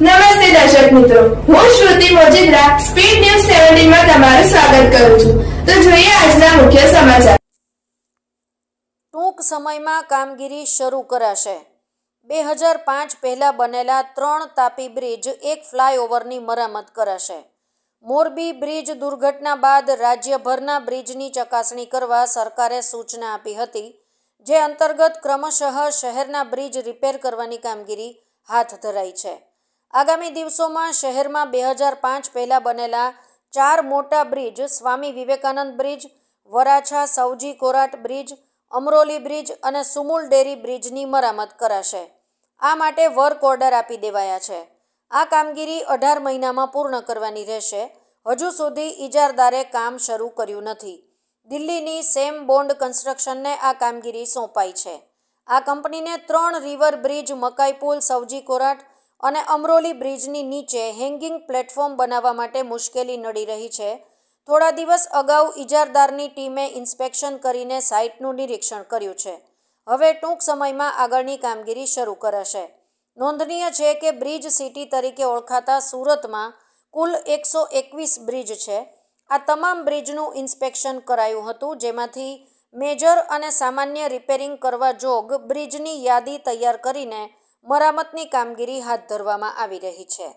નમસ્તે દર્શક મિત્રો. હું શ્રુતિ મોજીદ્રા સ્પીડ ન્યૂઝ સેવન્ટીનમાં તમારું સ્વાગત કરું છું. તો જોઈએ આજના મુખ્ય સમાચાર. ટૂંક સમયમાં કામગીરી શરૂ કરાશે. બે હજાર પાંચ પહેલાં બનેલા ત્રણ તાપી બ્રિજ એક ફ્લાયઓવરની મરામત કરાશે. મોરબી બ્રિજ દુર્ઘટના બાદ રાજ્યભરના બ્રિજની ચકાસણી કરવા સરકારે સૂચના આપી હતી, જે અંતર્ગત ક્રમશઃ શહેરના બ્રિજ રિપેર કરવાની કામગીરી હાથ ધરાઈ છે. આગામી દિવસોમાં શહેરમાં બે હજાર પાંચ પહેલાં બનેલા ચાર મોટા બ્રિજ, સ્વામી વિવેકાનંદ બ્રિજ, વરાછા સૌજી કોરાટ બ્રિજ, અમરોલી બ્રિજ અને સુમુલ ડેરી બ્રિજની મરામત કરાશે. આ માટે વર્ક ઓર્ડર આપી દેવાયા છે. આ કામગીરી અઢાર મહિનામાં પૂર્ણ કરવાની રહેશે. હજુ સુધી ઇજારદારે કામ શરૂ કર્યું નથી. દિલ્હીની સેમ બોન્ડ કન્સ્ટ્રક્શનને આ કામગીરી સોંપાઈ છે. આ કંપનીને ત્રણ રિવર બ્રિજ, મકાઈ પુલ સૌજી કોરાટ અને અમરોલી બ્રિજની નીચે હેંગિંગ પ્લેટફોર્મ બનાવવા માટે મુશ્કેલી નડી રહી છે. થોડા દિવસ અગાઉ ઇજારદારની ટીમે ઇન્સ્પેક્શન કરીને સાઇટનું નિરીક્ષણ કર્યું છે. હવે ટૂંક સમયમાં આગળની કામગીરી શરૂ કરાશે. નોંધનીય છે કે બ્રિજ સિટી તરીકે ઓળખાતા સુરતમાં કુલ એકસો એકવીસ બ્રિજ છે. આ તમામ બ્રિજનું ઇન્સ્પેક્શન કરાયું હતું, જેમાંથી મેજર અને સામાન્ય રિપેરિંગ કરવા જોગ બ્રિજની યાદી તૈયાર કરીને મરામતની કામગીરી હાથ ધરવામાં આવી રહી છે.